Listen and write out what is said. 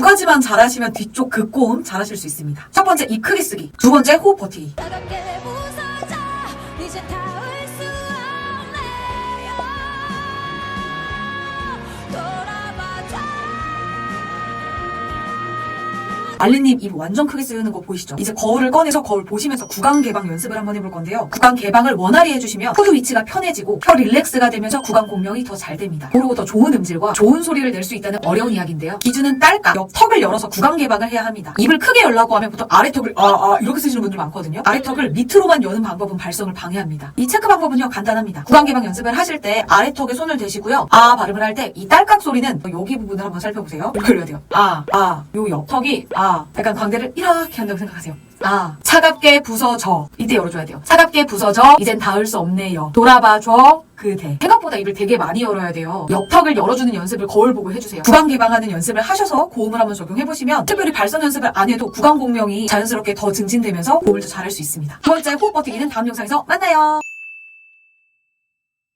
두 가지만 잘하시면 뒤쪽 극고음 잘하실 수 있습니다. 첫 번째 입 크게 쓰기, 두 번째 호흡 버티기. 알리님 입 완전 크게 쓰는 거 보이시죠? 이제 거울을 꺼내서 거울 보시면서 구강 개방 연습을 한번 해볼 건데요. 구강 개방을 원활히 해주시면 코드 위치가 편해지고 혀 릴렉스가 되면서 구강 공명이 더 잘 됩니다. 그리고 더 좋은 음질과 좋은 소리를 낼 수 있다는 어려운 이야기인데요. 기준은 딸깍, 옆 턱을 열어서 구강 개방을 해야 합니다. 입을 크게 열라고 하면 보통 아래 턱을 아, 아 이렇게 쓰시는 분들 많거든요. 아래 턱을 밑으로만 여는 방법은 발성을 방해합니다. 이 체크 방법은요 간단합니다. 구강 개방 연습을 하실 때 아래 턱에 손을 대시고요. 아 발음을 할 때 이 딸깍 소리는 여기 부분을 한번 살펴보세요. 이렇게 열려야 돼요. 아, 아, 요 옆턱이 아, 약간 광대를 이렇게 한다고 생각하세요. 아, 차갑게 부서져. 이때 열어줘야 돼요. 차갑게 부서져. 이젠 닿을 수 없네요. 돌아봐줘. 그대. 생각보다 입을 되게 많이 열어야 돼요. 옆턱을 열어주는 연습을 거울 보고 해주세요. 구강 개방하는 연습을 하셔서 고음을 한번 적용해보시면 특별히 발성 연습을 안 해도 구강 공명이 자연스럽게 더 증진되면서 고음을 더 잘할 수 있습니다. 두 번째 호흡 버티기는 다음 영상에서 만나요.